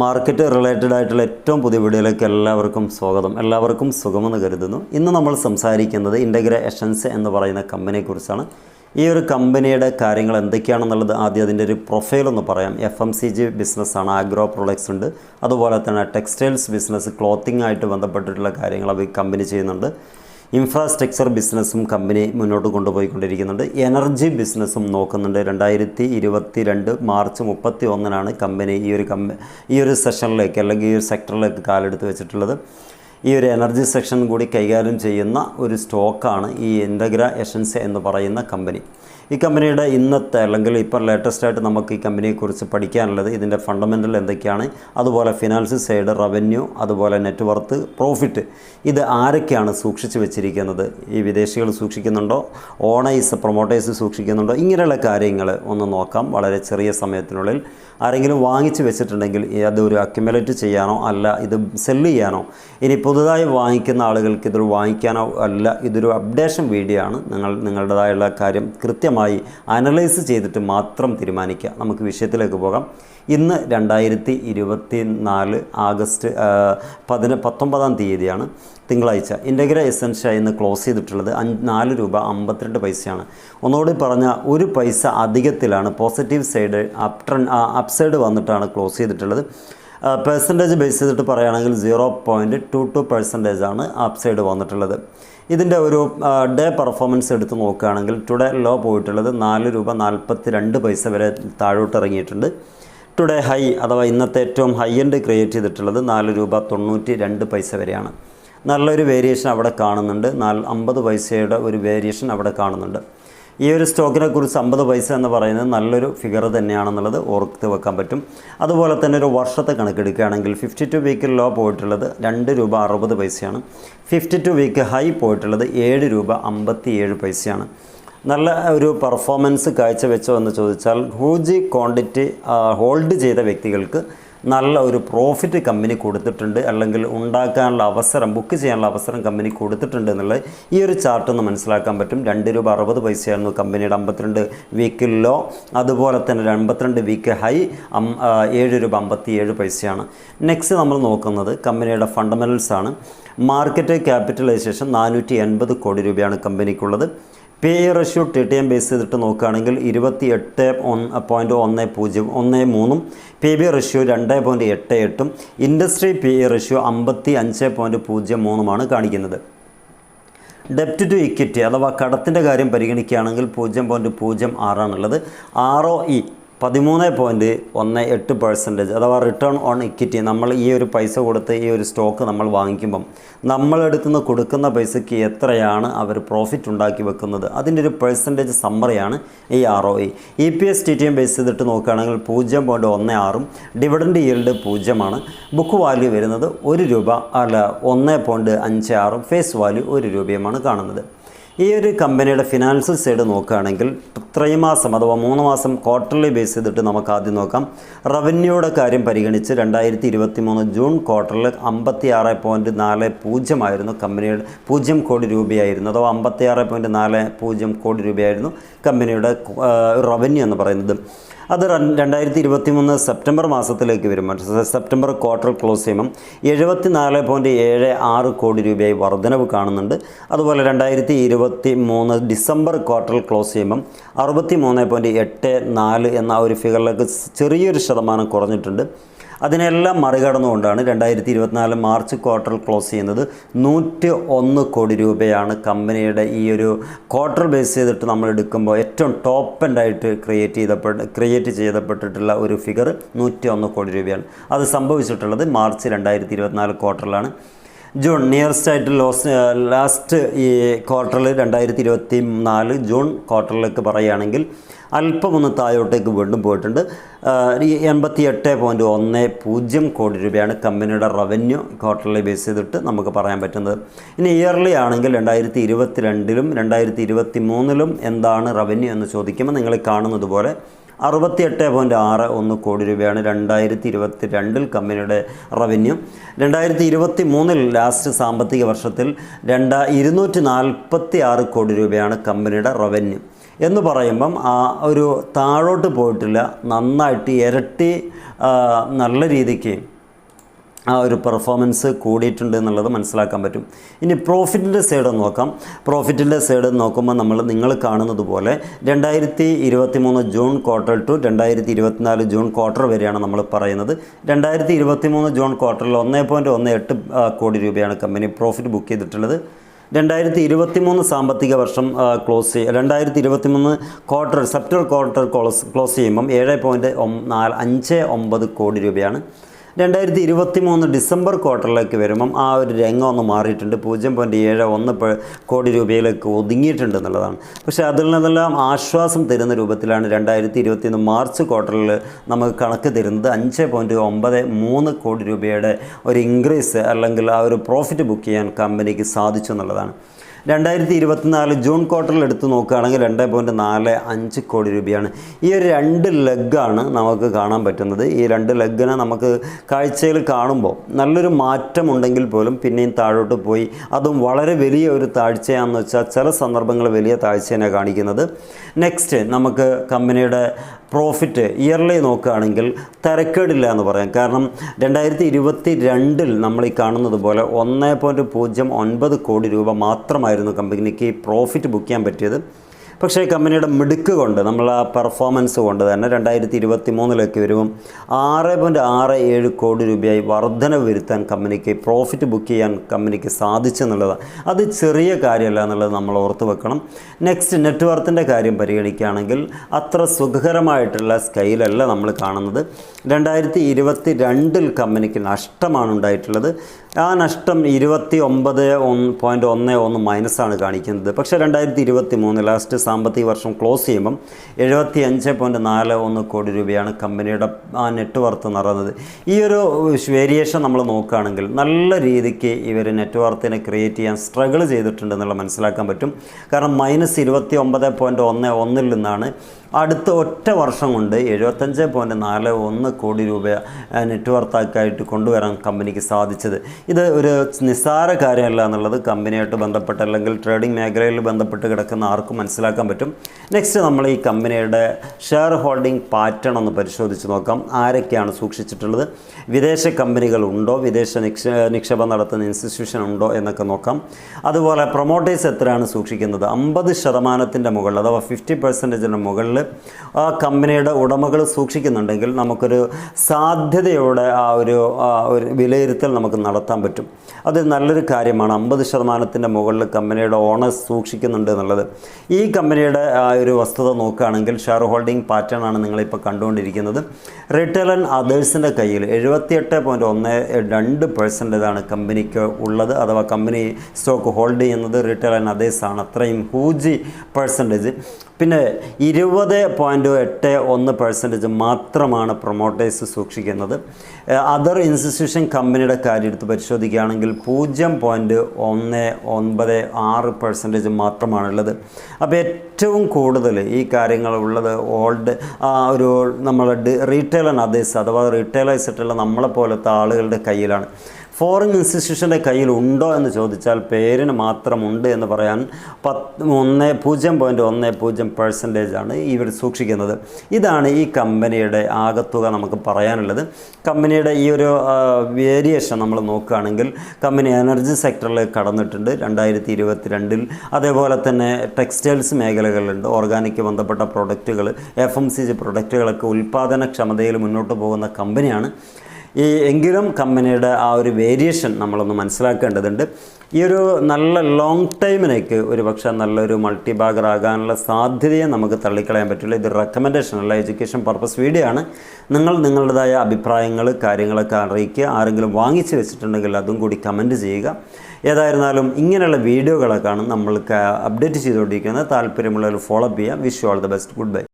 Market related ആയിട്ടുള്ള ഏറ്റവും പുതിയ വീഡിയോയിലേക്ക് എല്ലാവർക്കും സ്വാഗതം. എല്ലാവർക്കും സുഖമെന്ന് കരുതുന്നു. ഇന്ന് നമ്മൾ സംസാരിക്കുന്നത് ഇന്റഗ്ര എഷൻസ് എന്ന് പറയുന്ന കമ്പനിയെക്കുറിച്ചാണ് ഈ ഒരു കമ്പനിയുടെ കാര്യങ്ങൾ എന്തൊക്കെയാണെന്നുള്ളത് ആദ്യം അതിന്റെ ഒരു പ്രൊഫൈൽ ഒന്ന് പറയാം. എഫ് എം സി ജി ബിസിനസ്സാണ് ആഗ്രോ പ്രൊഡക്ട്സ് ഉണ്ട്. അതുപോലെ തന്നെ ടെക്സ്റ്റൈൽസ് ബിസിനസ് ക്ലോത്തിങ് ആയിട്ട് ബന്ധപ്പെട്ടിട്ടുള്ള കാര്യങ്ങൾ അവർ കമ്പനി ചെയ്യുന്നുണ്ട്. ഇൻഫ്രാസ്ട്രക്ചർ ബിസിനസ്സും കമ്പനി മുന്നോട്ട് കൊണ്ടുപോയിക്കൊണ്ടിരിക്കുന്നുണ്ട്. എനർജി ബിസിനസ്സും നോക്കുന്നുണ്ട്. രണ്ടായിരത്തി ഇരുപത്തി രണ്ട് മാർച്ച് മുപ്പത്തി ഒന്നിനാണ് കമ്പനി ഈ ഒരു കമ്പ ഈ ഒരു സെഷനിലേക്ക് അല്ലെങ്കിൽ ഈ ഒരു സെക്ടറിലേക്ക് കാലെടുത്ത് വെച്ചിട്ടുള്ളത്. ഈ ഒരു എനർജി സെക്ഷൻ കൂടി കൈകാര്യം ചെയ്യുന്ന ഒരു സ്റ്റോക്കാണ് ഈ ഇന്റഗ്ര എഷൻസ് എന്ന് പറയുന്ന കമ്പനി. ഈ കമ്പനിയുടെ ഇന്നത്തെ അല്ലെങ്കിൽ ഇപ്പോൾ ലേറ്റസ്റ്റ് ആയിട്ട് നമുക്ക് ഈ കമ്പനിയെക്കുറിച്ച് പഠിക്കാനുള്ളത് ഇതിന്റെ ഫണ്ടമെന്റൽ എന്തൊക്കെയാണ്? അതുപോലെ ഫിനാൻസ് സൈഡ് റവന്യൂ അതുപോലെ നെറ്റ്വർത്ത് പ്രോഫിറ്റ് ഇത് ആരൊക്കെയാണ് സൂക്ഷിച്ചു വെച്ചിരിക്കുന്നത്? ഈ വിദേശികൾ സൂക്ഷിക്കുന്നുണ്ടോ? ഓണേഴ്സ് പ്രൊമോട്ടേഴ്സ് സൂക്ഷിക്കുന്നുണ്ടോ? ഇങ്ങനെയുള്ള കാര്യങ്ങൾ ഒന്ന് നോക്കാം. വളരെ ചെറിയ സമയത്തിനുള്ളിൽ ആരെങ്കിലും വാങ്ങിച്ചു വെച്ചിട്ടുണ്ടെങ്കിൽ അതൊരു അക്യുമുലേറ്റ് ചെയ്യാനോ അല്ല ഇത് സെല്ല് ചെയ്യാനോ. ഇനി പുതുതായി വാങ്ങിക്കുന്ന ആളുകൾക്ക് ഇതൊരു വാങ്ങിക്കാനോ അല്ല ഇതൊരു അപ്ഡേഷൻ വീഡിയോ ആണ്. നിങ്ങൾ നിങ്ങളുടേതായുള്ള കാര്യം കൃത്യമായി അനലൈസ് ചെയ്തിട്ട് മാത്രം തീരുമാനിക്കുക. നമുക്ക് വിഷയത്തിലേക്ക് പോകാം. ഇന്ന് രണ്ടായിരത്തി ഇരുപത്തി നാല് ആഗസ്റ്റ് പതിന പത്തൊമ്പതാം തീയതിയാണ് തിങ്കളാഴ്ച. ഇന്റഗ്ര എസൻഷ്യ ഇന്ന് ക്ലോസ് ചെയ്തിട്ടുള്ളത് അഞ്ച് നാല് രൂപ അമ്പത്തിരണ്ട് പൈസയാണ്. ഒന്നുകൂടി പറഞ്ഞ ഒരു പൈസ അധികത്തിലാണ് positive side up turn up side വന്നിട്ടാണ് ക്ലോസ് ചെയ്തിട്ടുള്ളത്. പെർസെന്റേജ് ബേസ് ചെയ്തിട്ട് പറയുകയാണെങ്കിൽ സീറോ പോയിന്റ് ടു ടു പെർസെന്റേജാണ് അപ് സൈഡ് വന്നിട്ടുള്ളത്. ഇതിന്റെ ഒരു ഡേ പെർഫോമൻസ് എടുത്ത് നോക്കുകയാണെങ്കിൽ ടുഡേ ലോ പോയിട്ടുള്ളത് നാല് രൂപ നാൽപ്പത്തി രണ്ട് പൈസ വരെ താഴോട്ട് ഇറങ്ങിയിട്ടുണ്ട്. ടുഡേ ഹൈ അഥവാ ഇന്നത്തെ ഏറ്റവും ഹൈ എൻഡ് ക്രിയേറ്റ് ചെയ്തിട്ടുള്ളത് നാല് രൂപ തൊണ്ണൂറ്റി രണ്ട് പൈസ വരെയാണ്. നല്ലൊരു വേരിയേഷൻ അവിടെ കാണുന്നുണ്ട്. നാല് അമ്പത് പൈസയുടെ ഒരു വേരിയേഷൻ അവിടെ കാണുന്നുണ്ട്. ഈ ഒരു സ്റ്റോക്കിനെ കുറിച്ച് അമ്പത് പൈസ എന്ന് പറയുന്നത് നല്ലൊരു ഫിഗർ തന്നെയാണെന്നുള്ളത് ഓർത്ത് വെക്കാൻ പറ്റും. അതുപോലെ തന്നെ ഒരു വർഷത്തെ കണക്കെടുക്കുകയാണെങ്കിൽ ഫിഫ്റ്റി ടു വീക്കിൽ ലോ പോയിട്ടുള്ളത് രണ്ട് രൂപ അറുപത് പൈസയാണ്. ഫിഫ്റ്റി ടു വീക്ക് ഹൈ പോയിട്ടുള്ളത് ഏഴ് രൂപ അമ്പത്തി ഏഴ് പൈസയാണ്. നല്ല ഒരു പെർഫോമൻസ് കാഴ്ചവെച്ചോ എന്ന് ചോദിച്ചാൽ ഹൂജി ക്വാണ്ടിറ്റി ഹോൾഡ് ചെയ്ത വ്യക്തികൾക്ക് നല്ല ഒരു പ്രോഫിറ്റ് കമ്പനി കൊടുത്തിട്ടുണ്ട്. അല്ലെങ്കിൽ ഉണ്ടാക്കാനുള്ള അവസരം ബുക്ക് ചെയ്യാനുള്ള അവസരം കമ്പനി കൊടുത്തിട്ടുണ്ട് എന്നുള്ളത് ഈ ഒരു ചാർട്ട് മനസ്സിലാക്കാൻ പറ്റും. രണ്ട് രൂപ അറുപത് പൈസയായിരുന്നു കമ്പനിയുടെ അമ്പത്തിരണ്ട് വീക്ക് ലോ. അതുപോലെ തന്നെ അമ്പത്തിരണ്ട് വീക്ക് ഹൈ ഏഴ് രൂപ അമ്പത്തി ഏഴ് പൈസയാണ്. നെക്സ്റ്റ് നമ്മൾ നോക്കുന്നത് കമ്പനിയുടെ ഫണ്ടമെന്റൽസ് ആണ്. മാർക്കറ്റ് ക്യാപിറ്റലൈസേഷൻ നാനൂറ്റി എൺപത് കോടി രൂപയാണ് കമ്പനിക്കുള്ളത് P E ratio T T M base ചെയ്തിട്ട് നോക്കുകയാണെങ്കിൽ ഇരുപത്തി എട്ട് പോയിന്റ് ഒന്ന് പൂജ്യം ഒന്ന് മൂന്നും പി ബി റഷ്യോ രണ്ട് പോയിന്റ് എട്ട് എട്ടും ഇൻഡസ്ട്രി പി ഇ റഷ്യോ അമ്പത്തി അഞ്ച് പോയിന്റ് പൂജ്യം മൂന്നുമാണ് കാണിക്കുന്നത്. ഡെപ്റ്റ് ടു ഇക്വിറ്റി അഥവാ കടത്തിന്റെ കാര്യം പരിഗണിക്കുകയാണെങ്കിൽ പൂജ്യം പോയിന്റ് പൂജ്യം ആറാണുള്ളത്. ആർ ഒ ഇ പതിമൂന്ന് പോയിന്റ് ഒന്ന് എട്ട് പെർസെന്റേജ് അഥവാ റിട്ടേൺ ഓൺ ഇക്വിറ്റി നമ്മൾ ഈ ഒരു പൈസ കൊടുത്ത് ഈ ഒരു സ്റ്റോക്ക് നമ്മൾ വാങ്ങിക്കുമ്പം നമ്മളെടുത്തു നിന്ന് കൊടുക്കുന്ന പൈസയ്ക്ക് എത്രയാണ് അവർ പ്രോഫിറ്റ് ഉണ്ടാക്കി വെക്കുന്നത്? അതിന്റെ ഒരു പെർസെന്റേജ് സമ്മറിയാണ് ഈ R O E P S T T M base ചെയ്തിട്ട് നോക്കുകയാണെങ്കിൽ പൂജ്യം പോയിന്റ് ഒന്ന് ആറും ഡിവിഡൻഡ് ഈൽഡ് പൂജ്യമാണ്. ബുക്ക് വാല്യൂ വരുന്നത് ഒരു രൂപ അല്ല ഒന്ന് പോയിന്റ് അഞ്ച് ആറും ഫേസ് വാല്യൂ ഒരു രൂപയുമാണ് കാണുന്നത്. ഈ ഒരു കമ്പനിയുടെ ഫിനാൻഷ്യൽ സൈഡ് നോക്കുകയാണെങ്കിൽ ത്രൈമാസം അഥവാ മൂന്ന് മാസം ക്വാർട്ടർലി ബേസ് ചെയ്തിട്ട് നമുക്ക് ആദ്യം നോക്കാം. റവന്യൂയുടെ കാര്യം പരിഗണിച്ച് രണ്ടായിരത്തി ഇരുപത്തി മൂന്ന് ജൂൺ ക്വാർട്ടറിൽ അമ്പത്തി ആറ് പോയിന്റ് നാല് പൂജ്യമായിരുന്നു കമ്പനിയുടെ പൂജ്യം കോടി രൂപയായിരുന്നു. അഥവാ അമ്പത്തി ആറ് പോയിന്റ് നാല് പൂജ്യം കോടി രൂപയായിരുന്നു കമ്പനിയുടെ റവന്യൂ എന്ന് പറയുന്നത്. അത് രണ്ടായിരത്തി ഇരുപത്തി മൂന്ന് സെപ്റ്റംബർ മാസത്തിലേക്ക് വരുമ്പോൾ സെപ്റ്റംബർ ക്വാർട്ടർ ക്ലോസ് ചെയ്യുമ്പം എഴുപത്തി നാല് പോയിന്റ് ഏഴ് ആറ് കോടി രൂപയായി വർധനവ് കാണുന്നുണ്ട്. അതുപോലെ രണ്ടായിരത്തി ഇരുപത്തി മൂന്ന് ഡിസംബർ ക്വാർട്ടർ ക്ലോസ് ചെയ്യുമ്പം അറുപത്തി മൂന്ന് പോയിന്റ് എട്ട് നാല് എന്ന ഒരു ഫിഗറിലേക്ക് ചെറിയൊരു ശതമാനം കുറഞ്ഞിട്ടുണ്ട്. അതിനെല്ലാം മറികടന്നുകൊണ്ടാണ് രണ്ടായിരത്തി ഇരുപത്തിനാല് മാർച്ച് ക്വാർട്ടർ ക്ലോസ് ചെയ്യുന്നത് നൂറ്റി ഒന്ന് കോടി രൂപയാണ് കമ്പനിയുടെ ഈ ഒരു ക്വാർട്ടർ ബേസ് ചെയ്തിട്ട് നമ്മൾ എടുക്കുമ്പോൾ ഏറ്റവും ടോപ്പ് എൻഡായിട്ട് ക്രിയേറ്റ് ചെയ്തപ്പെട്ട് ക്രിയേറ്റ് ചെയ്തപ്പെട്ടിട്ടുള്ള ഒരു ഫിഗർ നൂറ്റി ഒന്ന് കോടി രൂപയാണ്. അത് സംഭവിച്ചിട്ടുള്ളത് മാർച്ച് രണ്ടായിരത്തി ഇരുപത്തിനാല് ക്വാർട്ടറിലാണ്. ജൂൺ നിയറസ്റ്റ് ആയിട്ട് ലോസ് ലാസ്റ്റ് ഈ ക്വാർട്ടറിൽ രണ്ടായിരത്തി ഇരുപത്തി നാല് ജൂൺ ക്വാർട്ടറിലേക്ക് പറയുകയാണെങ്കിൽ അല്പമൊന്ന് താഴോട്ടേക്ക് വീണ്ടും പോയിട്ടുണ്ട്. എൺപത്തി എട്ട് പോയിന്റ് ഒന്ന് പൂജ്യം കോടി രൂപയാണ് കമ്പനിയുടെ റവന്യൂ ക്വാർട്ടർലി ബേസ് ചെയ്തിട്ട് നമുക്ക് പറയാൻ പറ്റുന്നത്. ഇനി ഇയർലി ആണെങ്കിൽ രണ്ടായിരത്തി ഇരുപത്തി രണ്ടിലും രണ്ടായിരത്തി ഇരുപത്തി മൂന്നിലും എന്താണ് റവന്യൂ എന്ന് ചോദിക്കുമ്പോൾ നിങ്ങൾ കാണുന്നത് പോലെ അറുപത്തി എട്ട് പോയിന്റ് ആറ് ഒന്ന് കോടി രൂപയാണ് രണ്ടായിരത്തി ഇരുപത്തി രണ്ടിൽ കമ്പനിയുടെ റവന്യൂ. രണ്ടായിരത്തി ഇരുപത്തി മൂന്നിൽ ലാസ്റ്റ് സാമ്പത്തിക വർഷത്തിൽ രണ്ട ഇരുന്നൂറ്റി നാൽപ്പത്തി ആറ് കോടി രൂപയാണ് കമ്പനിയുടെ റവന്യൂ. എന്ന് പറയുമ്പം ആ ഒരു താഴോട്ട് പോയിട്ടില്ല. നന്നായിട്ട് ഇരട്ടി നല്ല രീതിക്ക് ആ ഒരു പെർഫോമൻസ് കൂടിയിട്ടുണ്ട് എന്നുള്ളത് മനസ്സിലാക്കാൻ പറ്റും. ഇനി പ്രോഫിറ്റിന്റെ സൈഡ് നോക്കാം. പ്രോഫിറ്റിന്റെ സൈഡ് നോക്കുമ്പോൾ നമ്മൾ നിങ്ങൾ കാണുന്നത് പോലെ രണ്ടായിരത്തി ഇരുപത്തി മൂന്ന് ജൂൺ ക്വാർട്ടർ ടു രണ്ടായിരത്തി ഇരുപത്തിനാല് ജൂൺ ക്വാർട്ടർ വരെയാണ് നമ്മൾ പറയുന്നത്. രണ്ടായിരത്തി ഇരുപത്തി മൂന്ന് ജൂൺ ക്വാർട്ടറിൽ ഒന്നേ പോയിന്റ് ഒന്ന് എട്ട് കോടി രൂപയാണ് കമ്പനി പ്രോഫിറ്റ് ബുക്ക് ചെയ്തിട്ടുള്ളത്. രണ്ടായിരത്തി ഇരുപത്തി മൂന്ന് സാമ്പത്തിക വർഷം ക്ലോസ് രണ്ടായിരത്തി ഇരുപത്തി മൂന്ന് quarter September quarter close close ചെയ്യുമ്പം ഏഴ് പോയിന്റ് നാല് അഞ്ച് ഒമ്പത് കോടി രൂപയാണ്. രണ്ടായിരത്തി ഇരുപത്തി മൂന്ന് ഡിസംബർ ക്വാർട്ടറിലേക്ക് വരുമ്പം ആ ഒരു രംഗം ഒന്ന് മാറിയിട്ടുണ്ട്. പൂജ്യം പോയിന്റ് ഏഴ് ഒന്ന് കോടി രൂപയിലേക്ക് ഒതുങ്ങിയിട്ടുണ്ട് എന്നുള്ളതാണ്. പക്ഷേ അതിൽ നിന്നെല്ലാം ആശ്വാസം തരുന്ന രൂപത്തിലാണ് രണ്ടായിരത്തി ഇരുപത്തി ഒന്ന് മാർച്ച് ക്വാർട്ടറിൽ നമുക്ക് കണക്ക് തരുന്നത്. അഞ്ച് പോയിന്റ് ഒമ്പത് മൂന്ന് കോടി രൂപയുടെ ഒരു ഇൻക്രീസ് അല്ലെങ്കിൽ ആ ഒരു പ്രോഫിറ്റ് ബുക്ക് ചെയ്യാൻ കമ്പനിക്ക് സാധിച്ചു എന്നുള്ളതാണ്. രണ്ടായിരത്തി ഇരുപത്തിനാല് ജൂൺ ക്വാർട്ടറിൽ എടുത്ത് നോക്കുകയാണെങ്കിൽ രണ്ട് പോയിന്റ് നാല് അഞ്ച് കോടി രൂപയാണ്. ഈ ഒരു രണ്ട് ലെഗാണ് നമുക്ക് കാണാൻ പറ്റുന്നത്. ഈ രണ്ട് ലെഗിനെ നമുക്ക് കാഴ്ചയിൽ കാണുമ്പോൾ നല്ലൊരു മാറ്റം ഉണ്ടെങ്കിൽ പോലും പിന്നെയും താഴോട്ട് പോയി. അതും വളരെ വലിയ ഒരു താഴ്ചയാണെന്ന് വെച്ചാൽ ചില സന്ദർഭങ്ങൾ വലിയ താഴ്ചയാണ് കാണിക്കുന്നത്. നെക്സ്റ്റ് നമുക്ക് കമ്പനിയുടെ പ്രോഫിറ്റ് ഇയർലി നോക്കുകയാണെങ്കിൽ തിരക്കേടില്ല എന്ന് പറയാം. കാരണം രണ്ടായിരത്തി ഇരുപത്തി രണ്ടിൽ നമ്മൾ ഈ കാണുന്നത് പോലെ ഒന്ന് പോയിന്റ് പൂജ്യം ഒൻപത് കോടി രൂപ മാത്രമായിരുന്നു കമ്പനിക്ക് പ്രോഫിറ്റ് ബുക്ക് ചെയ്യാൻ പറ്റിയത്. പക്ഷേ കമ്പനിയുടെ മിടുക്ക് കൊണ്ട് നമ്മൾ ആ പെർഫോമൻസ് കൊണ്ട് തന്നെ രണ്ടായിരത്തി ഇരുപത്തി മൂന്നിലേക്ക് വരുമ്പം ആറ് പോയിന്റ് ആറ് ഏഴ് കോടി രൂപയായി വർധന വരുത്താൻ കമ്പനിക്ക് പ്രോഫിറ്റ് ബുക്ക് ചെയ്യാൻ കമ്പനിക്ക് സാധിച്ചെന്നുള്ളതാണ്. അത് ചെറിയ കാര്യമല്ല എന്നുള്ളത് നമ്മൾ ഓർത്ത് വെക്കണം. നെക്സ്റ്റ് നെറ്റ്വർത്തിന്റെ കാര്യം പരിഗണിക്കുകയാണെങ്കിൽ അത്ര സുഖകരമായിട്ടുള്ള സ്കെയിലല്ല നമ്മൾ കാണുന്നത്. രണ്ടായിരത്തി ഇരുപത്തി രണ്ടിൽ കമ്പനിക്ക് നഷ്ടമാണ് ഉണ്ടായിട്ടുള്ളത്. ആ നഷ്ടം ഇരുപത്തി ഒമ്പത് പോയിന്റ് ഒന്ന് ഒന്ന് മൈനസാണ് കാണിക്കുന്നത്. പക്ഷേ രണ്ടായിരത്തി ഇരുപത്തി മൂന്ന് ലാസ്റ്റ് സാമ്പത്തിക വർഷം ക്ലോസ് ചെയ്യുമ്പം എഴുപത്തി അഞ്ച് പോയിന്റ് നാല് ഒന്ന് കോടി രൂപയാണ് കമ്പനിയുടെ ആ നെറ്റ് വർത്ത് നടന്നത് ഈ ഒരു വേരിയേഷൻ നമ്മൾ നോക്കുകയാണെങ്കിൽ നല്ല രീതിക്ക് ഇവർ നെറ്റ് വർത്തിനെ ക്രിയേറ്റ് ചെയ്യാൻ സ്ട്രഗിൾ ചെയ്തിട്ടുണ്ട് എന്നുള്ള മനസ്സിലാക്കാൻ പറ്റും. കാരണം മൈനസ് ഇരുപത്തി ഒമ്പത് പോയിന്റ് ഒന്ന് ഒന്നിൽ നിന്നാണ് അടുത്ത ഒറ്റ വർഷം കൊണ്ട് എഴുപത്തഞ്ച് പോയിന്റ് നാല് ഒന്ന് കോടി രൂപ നെറ്റ് വർത്താക്കായിട്ട് കൊണ്ടുവരാൻ കമ്പനിക്ക് സാധിച്ചത്. ഇത് ഒരു നിസ്സാര കാര്യമല്ല എന്നുള്ളത് കമ്പനിയായിട്ട് ബന്ധപ്പെട്ട് അല്ലെങ്കിൽ ട്രേഡിംഗ് മേഖലയിൽ ബന്ധപ്പെട്ട് കിടക്കുന്ന ആർക്കും മനസ്സിലാക്കാൻ പറ്റും. നെക്സ്റ്റ് നമ്മൾ ഈ കമ്പനിയുടെ ഷെയർ ഹോൾഡിംഗ് പാറ്റേൺ ഒന്ന് പരിശോധിച്ച് നോക്കാം. ആരൊക്കെയാണ് സൂക്ഷിച്ചിട്ടുള്ളത്? വിദേശ കമ്പനികൾ ഉണ്ടോ? വിദേശ നിക്ഷേ നിക്ഷേപം നടത്തുന്ന ഇൻസ്റ്റിറ്റ്യൂഷൻ ഉണ്ടോ എന്നൊക്കെ നോക്കാം. അതുപോലെ പ്രൊമോട്ടേഴ്സ് എത്രയാണ് സൂക്ഷിക്കുന്നത്? അമ്പത് ശതമാനത്തിന്റെ മുകളിൽ അഥവാ ഫിഫ്റ്റി പെർസെന്റേജിന്റെ മുകളിൽ ആ കമ്പനിയുടെ ഉടമകൾ സൂക്ഷിക്കുന്നുണ്ടെങ്കിൽ നമുക്കൊരു സാധ്യതയോടെ ആ ഒരു ഒരു വിലയിരുത്തൽ നമുക്ക് നടത്താൻ പറ്റും. അത് നല്ലൊരു കാര്യമാണ്. അമ്പത് ശതമാനത്തിന്റെ മുകളിൽ കമ്പനിയുടെ ഓണേഴ്സ് സൂക്ഷിക്കുന്നുണ്ട് എന്നുള്ളത്. ഈ കമ്പനിയുടെ ആ ഒരു വസ്തുത നോക്കുകയാണെങ്കിൽ ഷെയർ ഹോൾഡിംഗ് പാറ്റേൺ ആണ് നിങ്ങളിപ്പോൾ കണ്ടുകൊണ്ടിരിക്കുന്നത്. റിട്ടേൺ ആൻഡ് അതേഴ്സിന്റെ കയ്യിൽ എഴുപത്തിയെട്ട് പോയിന്റ് ഒന്ന് രണ്ട് പെർസെന്റേജാണ് കമ്പനിക്ക് ഉള്ളത്. അഥവാ കമ്പനി സ്റ്റോക്ക് ഹോൾഡ് ചെയ്യുന്നത് റിട്ടേൺ ആൻഡ് അതേഴ്സ് ആണ്. അത്രയും ഹൂജി പെർസെന്റേജ്. പിന്നെ ഇരുപത് പോയിന്റ് എട്ട് ഒന്ന് പെർസെന്റേജ് മാത്രമാണ് പ്രൊമോട്ടേഴ്സ് സൂക്ഷിക്കുന്നത്. അതർ ഇൻസ്റ്റിറ്റ്യൂഷൻ കമ്പനിയുടെ കാര്യം എടുത്ത് പരിശോധിക്കുകയാണെങ്കിൽ പൂജ്യം പോയിന്റ് ഒന്ന് ഒൻപത് ആറ് പെർസെന്റേജ് മാത്രമാണുള്ളത്. അപ്പോൾ ഏറ്റവും കൂടുതൽ ഈ കാര്യങ്ങൾ ഉള്ളത് ഓൾഡ് ഒരു നമ്മളെ റീറ്റെയിൽ ആൻഡ് അതേഴ്സ് അഥവാ റീറ്റെയിലേഴ്സ് ആയിട്ടുള്ള നമ്മളെ പോലത്തെ ആളുകളുടെ കയ്യിലാണ്. ഫോറിൻ ഇൻസ്റ്റിറ്റ്യൂഷന്റെ കയ്യിൽ ഉണ്ടോ എന്ന് ചോദിച്ചാൽ പേരിന് മാത്രമുണ്ട് എന്ന് പറയാൻ പത്ത് ഒന്ന് പൂജ്യം പോയിന്റ് ഒന്ന് പൂജ്യം പെർസെന്റേജ് ആണ് ഇവർ സൂക്ഷിക്കുന്നത്. ഇതാണ് ഈ കമ്പനിയുടെ ആകത്തുക നമുക്ക് പറയാനുള്ളത്. കമ്പനിയുടെ ഈ ഒരു വേരിയേഷൻ നമ്മൾ നോക്കുകയാണെങ്കിൽ കമ്പനി എനർജി സെക്ടറിൽ കടന്നിട്ടുണ്ട് രണ്ടായിരത്തി ഇരുപത്തി രണ്ടിൽ അതേപോലെ തന്നെ ടെക്സ്റ്റൈൽസ് മേഖലകളുണ്ട്. ഓർഗാനിക് ബന്ധപ്പെട്ട പ്രൊഡക്റ്റുകൾ എഫ് എം സി ജി പ്രൊഡക്റ്റുകളൊക്കെ ഉൽപ്പാദനക്ഷമതയിൽ മുന്നോട്ട് പോകുന്ന കമ്പനിയാണ്. ഈ എങ്കിലും കമ്പനിയുടെ ആ ഒരു വേരിയേഷൻ നമ്മളൊന്ന് മനസ്സിലാക്കേണ്ടതുണ്ട്. ഈ ഒരു നല്ല ലോങ് ടൈമിലേക്ക് ഒരു പക്ഷേ നല്ലൊരു മൾട്ടി ബാഗർ ആകാനുള്ള സാധ്യതയെ നമുക്ക് തള്ളിക്കളയാൻ പറ്റില്ല. ഇത് റെക്കമെൻഡേഷൻ അല്ല എഡ്യൂക്കേഷൻ പർപ്പസ് വീഡിയോ ആണ്. നിങ്ങൾ നിങ്ങളുടേതായ അഭിപ്രായങ്ങൾ കാര്യങ്ങളൊക്കെ അറിയിക്കുക. ആരെങ്കിലും വാങ്ങിച്ചു വെച്ചിട്ടുണ്ടെങ്കിൽ അതും കൂടി കമന്റ് ചെയ്യുക. ഏതായിരുന്നാലും ഇങ്ങനെയുള്ള വീഡിയോകളൊക്കെയാണ് നമ്മൾക്ക് അപ്ഡേറ്റ് ചെയ്തുകൊണ്ടിരിക്കുന്നത്. താല്പര്യമുള്ളവർ ഫോളോ അപ്പ് ചെയ്യാം wish all the best good bye